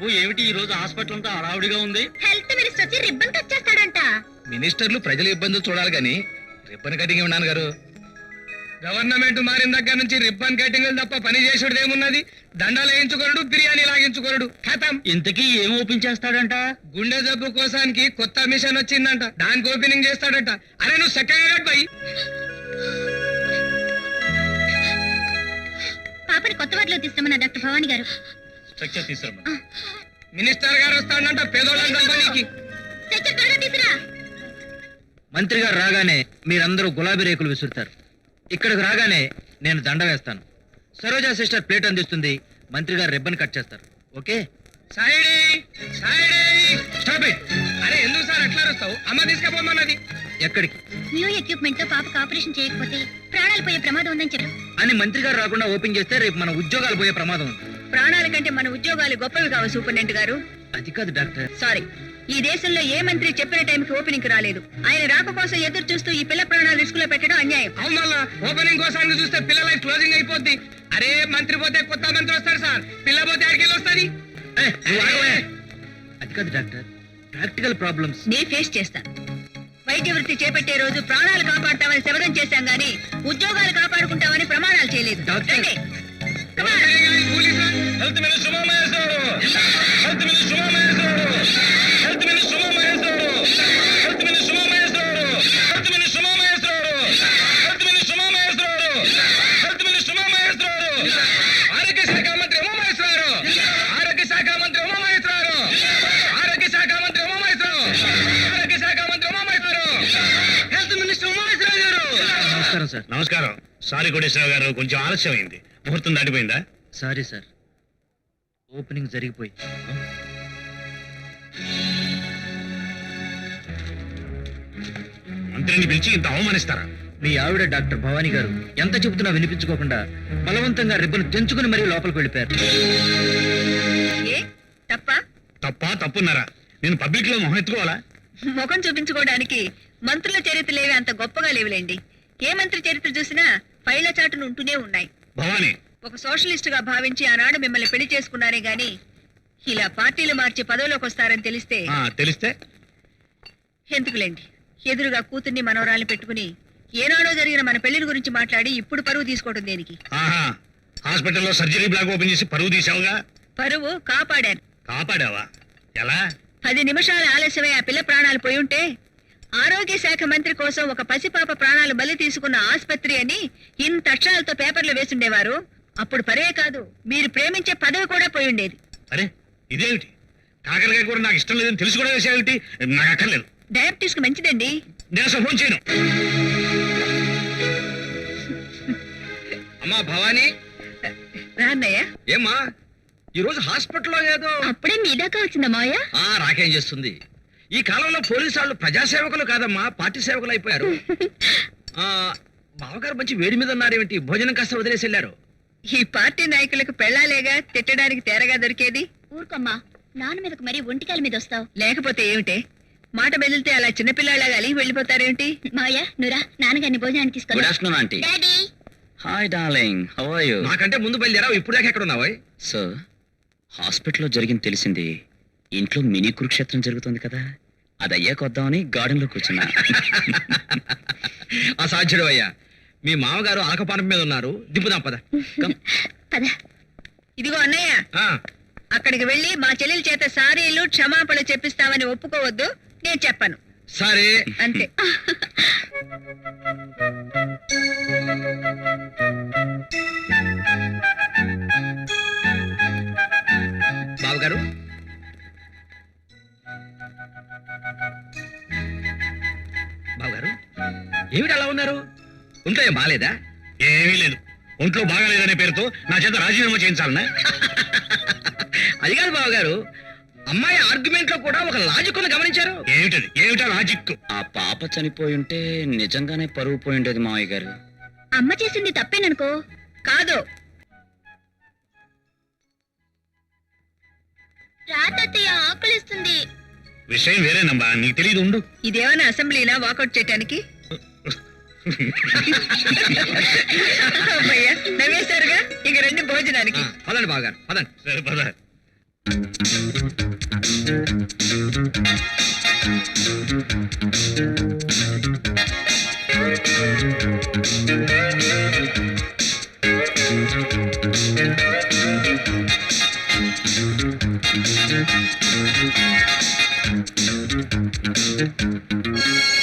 బాబు ఏమిటి ఈ రోజు హాస్పిటల్ అంతా హడావుడిగా ఉంది? హెల్త్ మినిస్టర్ వచ్చి రిబ్బన్ కట్ చేస్తాడంట. మినిస్టర్లు ప్రజల ఇబ్బందులు చూడాలి కానీ రిబ్బన్ కటింగ్ ఉన్నాను గారు గవర్నమెంట్ మారిన దగ్గర నుంచి రిబ్బన్ కటింగ్ తప్ప పని చేసుడు ఏమున్నది? దండలు వేయించుకోరుడు బిర్యానీ లాగించుకోరుడు ఖతం ఇంతకీ ఏం ఓపెన్ చేస్తాడంట? గుండె జబ్బు కోసానికి కొత్త మిషన్ వచ్చిందంట. దానికి ఓపెనింగ్ చేస్తాడట. అరే నువ్వు సెకండ్ పోయి. పాపని కొత్త వాటిలో తీస్తామన్న డాక్టర్ భవానీ గారు. స్ట్రక్చర్ తీసుకురమ్మా మినిస్టర్ గారు వస్తాడంట తీసురా మంత్రి గారు రాగానే మీరందరూ గులాబీ రేకులు విసురుతారు. ఇక్కడికి రాగానే నేను దండ వేస్తాను. సరోజా సిస్టర్ ప్లేట్ అందిస్తుంది. మంత్రి గారు రిబ్బన్ కట్ చేస్తారు. ఓకే? సాయిడి సాయిడి. Stop it. అరే ఎందుకు సార్ అట్లా అరుస్తావు? అమ్మ తీసుకుపోమన్నది. ఎక్కడికి? న్యూ ఎక్విప్మెంట్తో పాపకు ఆపరేషన్ చేయకపోతే ప్రాణాలు పోయే ప్రమాదం ఉందని చెప్పు. అని మంత్రి గారు రాకుండా ఓపెన్ చేస్తే రేపు మన ఉద్యోగాలు పోయే ప్రమాదం ఉంది. ప్రాణాల కంటే మన ఉద్యోగాలు గొప్పవి కావు సూపరింటెండెంట్ గారు. అది కాదు డాక్టర్. సారీ. ఈ దేశంలో ఏ మంత్రి చెప్పిన టైంకి ఓపెనింగ్ రాలేదు. ఆయన రాక కోసం ఎదురు చూస్తూ ఈ పిల్ల ప్రాణాలు రిస్క్లో పెట్టడం అన్యాయం. అవును ఓపెనింగ్ కోసానికి చూస్తే పిల్లల లైఫ్ క్లోజింగ్ అయిపోద్ది. అరే మంత్రి పోతే కొత్త మంత్రి వస్తాడు సార్. పిల్ల పోతే అడిగి వస్తుంది. అది కాదు డాక్టర్. Practical problems. నే ఫేస్ చేస్తాను వైద్య వృత్తి చేపట్టే రోజు ప్రాణాలు కాపాడతామని శపథం చేశాం గానీ ఉద్యోగాలు కాపాడుకుంటామని ప్రమాణాలు చేయలేదు. Doctor. Health minister Umamaheshwara health minister Umamaheshwara health minister Umamaheshwara health minister Umamaheshwara health minister Umamaheshwara health minister Umamaheshwara health minister Umamaheshwara ఆరోగ్య శాఖ మంత్రి ఉమామహేశ్వరు ఆరోగ్య శాఖ మంత్రి ఉమామహేశ్వరు ఆరోగ్య శాఖ మంత్రి ఉమామహేశ్వరు ఆరోగ్య శాఖ మంత్రి ఉమామహేశ్వరు హెల్త్ మినిస్టర్ ఉమామహేశ్వరు గారు నమస్కారం. సారీ కోటేశ్వరరావు గారు కొంచెం ఆలస్యమైంది. ముహూర్తం దాటిపోయిందా? Sorry sir. ఓపెనింగ్ జరిగిపోయి మంత్రిని పిలిచి ఇంత అవమానిస్తారా? మీ ఆవిడ డాక్టర్ భవానీ గారు ఎంత చెబుతున్నా వినిపించుకోకుండా బలవంతంగా రిబ్బన్ తెంచుకుని మరీ లోపలికి వెళ్ళిపోయారు. ఏ? తప్ప? తప్ప తప్పున్నారా? నేను పబ్లిక్లో మొహం ఎత్తుకోవాలా? ముఖం చూపించుకోవడానికి మంత్రుల చరిత్రలేవి అంత గొప్పగా లేవులేండి. ఏ మంత్రి చరిత్ర చూసినా పైల చాటును ఉంటూనే ఉన్నాయి. భవానీ. ఒక సోషలిస్ట్గా భావించి ఆనాడు మిమ్మల్ని పెళ్ళి చేసుకున్నారే గాని ఇలా పార్టీలు మార్చి పదవిలోకి వస్తారని తెలిస్తే తెలిస్తే? ఎందుకులేండి? ఎదురుగా కూతుర్ని మనవరాల్ని పెట్టుకుని ఏనాడో జరిగిన మన పెళ్ళిని గురించి మాట్లాడి ఇప్పుడు పరువు తీసుకోవడం దేనికి? హాస్పిటల్లో సర్జరీ బ్లాక్ ఓపెన్ చేసి పరువు తీసావుగా పరువు కాపాడాను. కాపాడావా? ఎలా? పది నిమిషాల ఆలస్యమై ఆ పిల్ల ప్రాణాలు పోయి ఉంటే ఆరోగ్య శాఖ మంత్రి కోసం ఒక పసిపాప ప్రాణాలు బలి తీసుకున్న ఆస్పత్రి అని ఇంత అక్షరాలతో పేపర్లు వేసుండేవారు. అప్పుడు పరే కాదు మీరు ప్రేమించే పదవి కూడా పోయి ఉండేది. అరే ఇదేమిటి? కాకరకాయ కూడా నాకు ఇష్టం లేదని తెలిసి కూడా వేసేమిటి నాకు అక్కర్లేదు. డయాబెటీస్కి మంచిదండి. నేను అసలు ఫోన్ చేయను. అమ్మా భవానీ. రాన్నయ్య. ఏమ్మా ఈ రోజు హాస్పిటల్లో ఏదో అప్పుడే మీ దాకా వచ్చిందా ఆ రాకేం చేస్తుంది? ఈ కాలంలో పోలీసు వాళ్ళు ప్రజాసేవకులు కాదమ్మా పార్టీ సేవకులు అయిపోయారు. ఆ బావగారు మంచి వేడి మీద ఉన్నారేమిటి? భోజనం కాస్త వదిలేసి వెళ్ళారు. ఈ పార్టీ నాయకులకు పెళ్ళాలేగా తిట్టడానికి తేరగా దొరికేది? ఊరుకోమ్మా నాన్న మీదకు మరీ ఒంటికాల మీద వస్తావు. లేకపోతే ఏమిటే? మాట బెదిలితే అలా చిన్నపిల్లలాగా అలిగి వెళ్ళిపోతారేమిటి? మావయ్య నువ్రా నాన్నగారిని భోజనానికి తీసుకొని afternoon aunty daddy. Hi darling how are you నాకంటే ముందు బయలుదేరావు ఇప్పుడు దాకా ఎక్కడ ఉన్నావు? సార్ హాస్పిటల్లో జరిగింది తెలిసింది. ఇంట్లో మినీ కురుక్షేత్రం జరుగుతుంది కదా అది అయ్యాక వద్దామని గార్డెన్లో కూర్చున్నా. అసాధ్యుడు అయ్యా. మీ మామగారు ఆలకపానం మీద ఉన్నారు. దింపుదాం పద. పద. ఇదిగో అన్నయ్య ఆ, అక్కడికి వెళ్ళి మా చెల్లెల చేత సారీలు క్షమాపణ చెప్పిస్తామని ఒప్పుకోవద్దు నేను చెప్పను. సరే. అంతే. ఏమిటి అలా ఉన్నారు? ఉంటే బాగాలేదా ఏమీ లేదు. ఒంట్లో బాగాలేదనే పేరుతో నా చేత రాజీనామా చేయించాలనా? అది కాదు బావగారు అమ్మాయి ఆర్గ్యుమెంట్లో కూడా ఒక లాజిక్ ఉంది గమనించారు. ఏమిటది? ఏమిటా లాజిక్? ఆ పాప చనిపోయి ఉంటే నిజంగానే పరువు పోయి ఉండేది మావయ్య గారు. అమ్మ చేసింది తప్పేననుకో. కాదు. రాతయ్య ఆకలిస్తుంది. విషయం వేరేనమ్మా నీకు తెలియదు ఉండు. ఇదేమైనా అసెంబ్లీనా వాకౌట్ చేయడానికి అమ్మయ్య నవ్వేశారుగా ఇక రండి భోజనానికి ఆ, పదండి బావగారు పదండి సరే పద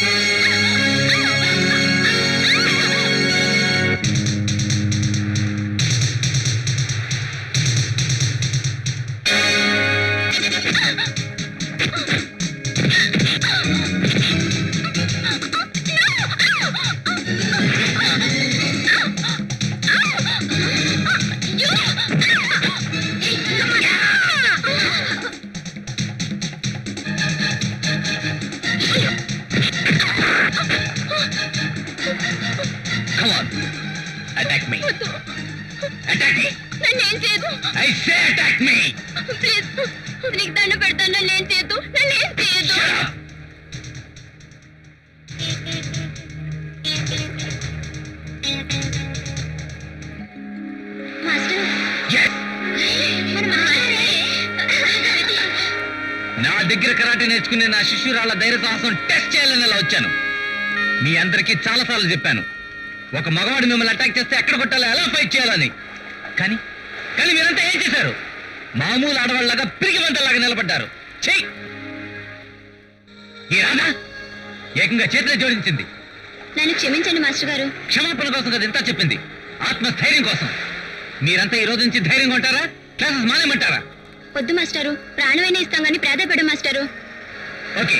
Come శిష్యురాళ్ళ ధైర్య సాహసం టెస్ట్ చేయాలని ఇలా వచ్చాను. మీ అందరికీ చాలాసార్లు చెప్పాను. ఒక మగవాడు మిమ్మల్ని అటాక్ చేస్తే ఎక్కడ కొట్టాలో ఎలా ఫైట్ చేయాలని కానీ కానీ మీరంతా ఏం చేశారు? మామూలు ఆడవాళ్ళలాగా పిరికి వంటలాగా నిలబడ్డారు. చెయ్యి! ఈ రాధా ఏకంగా చేతిలో జోడించింది. నన్ను క్షమించండి మాస్టర్ గారు. క్షమాపణ కోసం కదా ఇంత చెప్పింది. ఆత్మస్థైర్యం కోసం. మీరంతా ఈ రోజు నుంచి ధైర్యంగా ఉంటారా? క్లాసెస్ మానేమంటారా వద్దు మాస్టారు. ప్రాణమైనా ఇస్తాం కానీ ప్రాధాయపడు మాస్టారు. Okay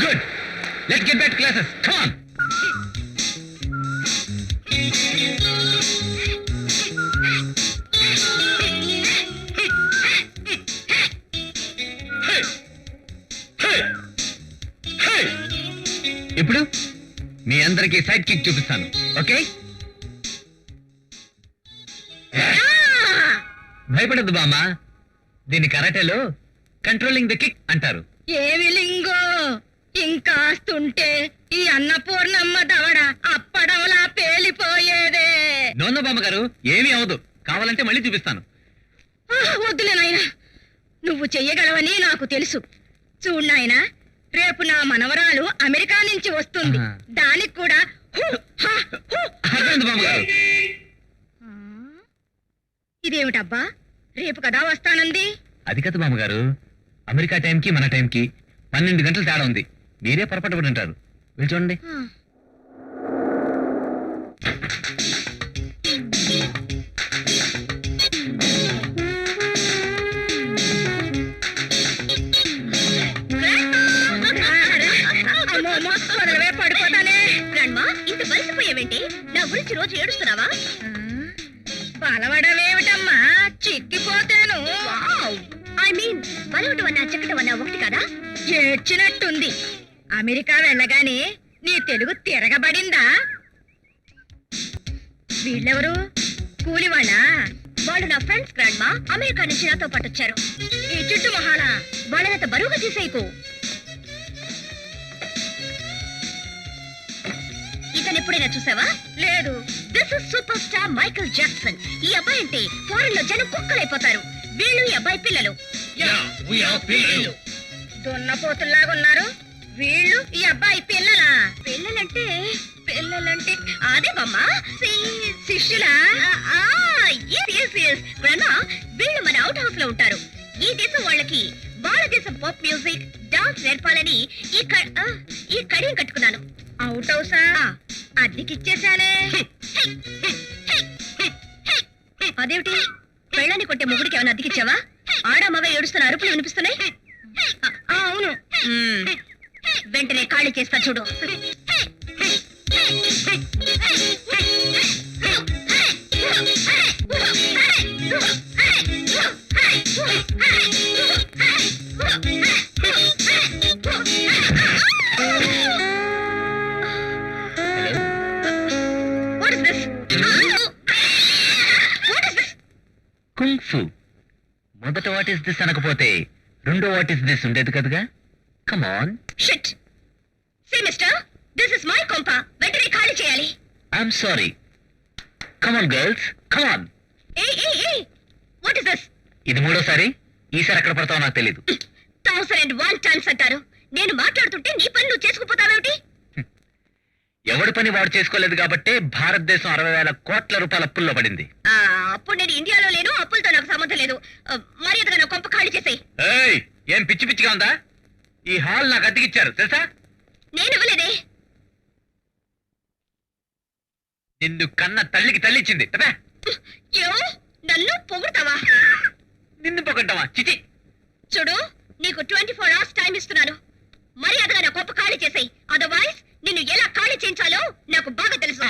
good let get back classes come ఇప్పుడు మీ అందరికీ సైడ్ కిక్ చూపిస్తాను ఓకే భయపడద్దు బామ్మ. దీని కరాటేలో కంట్రోలింగ్ ద కిక్ అంటారు. ఏవి లింగో? ఇంకాస్తుంటే ఈ అన్నపూర్ణమ్మ దవడ అప్పడంలా పేలిపోయేదే. బామ్మ గారు ఏమీ అవదు. కావాలంటే మళ్ళీ చూపిస్తాను. వద్దులే నాయనా. నువ్వు చెయ్యగలవని నాకు తెలుసు. చూడు నాయనా రేపు నా మనవరాలు అమెరికా నుంచి వస్తుంది. దానికి కూడా హు, హా, హు. అర్థమైంది బామ్మ గారు ఆ, ఇదేమిటబ్బా? రేపు కదా వస్తానంది? అది కదా బామ్మగారు. అమెరికా టైంకి మన టైంకి పన్నెండు గంటలు తేడా ఉంది. మీరే పొరపాటు పడి ఉంటారు. వెళ్ళి చూడండి. ఇంత బలిసిపోయావేంటి? నా గురించి రోజు ఏడుస్తున్నావా? బలవడమేమిటమ్మా? చిక్కిపోతాను. ఐ మీన్ బలవటం అన్న చెక్కటం అన్నా ఒకటి కదా? ఏడ్చినట్టుంది. అమెరికా వెళ్ళగానే నీ తెలుగు తిరగబడిందా? వీళ్ళెవరు? కూలి వాళ్ళ వాళ్ళు నా ఫ్రెండ్స్ గ్రాండ్మా అమెరికా నుంచి నాతో పాటు వచ్చారు. ఈ చుట్టు మొహాల వాళ్ళనంత బరువుగా తీసేయకు. ఇతను ఎప్పుడైనా చూసావా? లేదు. This is super star Michael Jackson ఈ అబ్బాయి అంటే ఫారెన్లో జనం కుక్కలైపోతారు. వీళ్ళు ఈ అబ్బాయి పిల్లలు. దున్నపోతుల్లాగా ఉన్నారు వీళ్ళు ఈ అబ్బాయి పిల్లలా? పిల్లలంటే పిల్లలంటే అదే బామ్మ. శిష్యులా? వీళ్ళు మన అవుట్ హౌస్లో ఉంటారు. ఈ దేశం వాళ్ళకి భారతదేశం పాప్ మ్యూజిక్ డాన్స్ నేర్పాలని ఈ ఈ కడియం కట్టుకున్నాను. అవుట్ హౌసా అద్దెకిచ్చేశానే అదేమిటి? పెళ్ళాన్ని కొట్టే మొగుడికి ఏమైనా అద్దెకిచ్చావా? ఆడా మగ ఏడుస్తున్న అరుపులు వినిపిస్తున్నాయి? అవును. వెంటనే ఖాళీ చేస్తా చూడు. మొదట వాట్ ఇస్ దిస్ అనకపోతే రెండో వాట్ ఇస్ దిస్ ఉండేది కదగా? Come on Shit! See, mister, this is my కొంప వెంటనే ఖాళీ చేయాలి. I'm sorry come on girls come on ఏయ్ ఏయ్ ఏయ్. వాట్ ఇస్ దిస్ ఇది మూడోసారి. ఈసారి ఎక్కడ పడతావో నాకు తెలియదు థౌసండ్ అండ్ వన్ ఛాన్స్ అంటారు. నేను మాట్లాడుతుంటే నీ పని నువ్వు చేసుకుపోతావేమిటి? ఎవడి పని వాడు చేసుకోలేదు కాబట్టి భారతదేశం అరవై వేల కోట్ల రూపాయల అప్పుల్లో పడింది. ఆ, అప్పుడు నేను ఇండియాలో లేను అప్పులతో నాకు సంబంధం లేదు. ఆ, మర్యాదగా నా కొంప ఖాళీ చేసేయి. ఏయ్ ఏం పిచ్చి పిచ్చిగా ఉందా? ఈ హాల్ నాకు అద్దెకిచ్చారు తెలుసా? నేను ఇవ్వలేదే. నిన్ను కన్న తల్లికి తల్లిచ్చింది. కదా యో నన్ను పొగుడతావా? నిన్ను పొగడ్డావా చిచి! చూడు నీకు ట్వంటీ ఫోర్ అవర్స్ టైం ఇస్తున్నాను. మర్యాదగా నా కొంప ఖాళీ చేసేయి. నిన్ను ఎలా ఖాళీ చేయించాలో నాకు బాగా తెలుసు.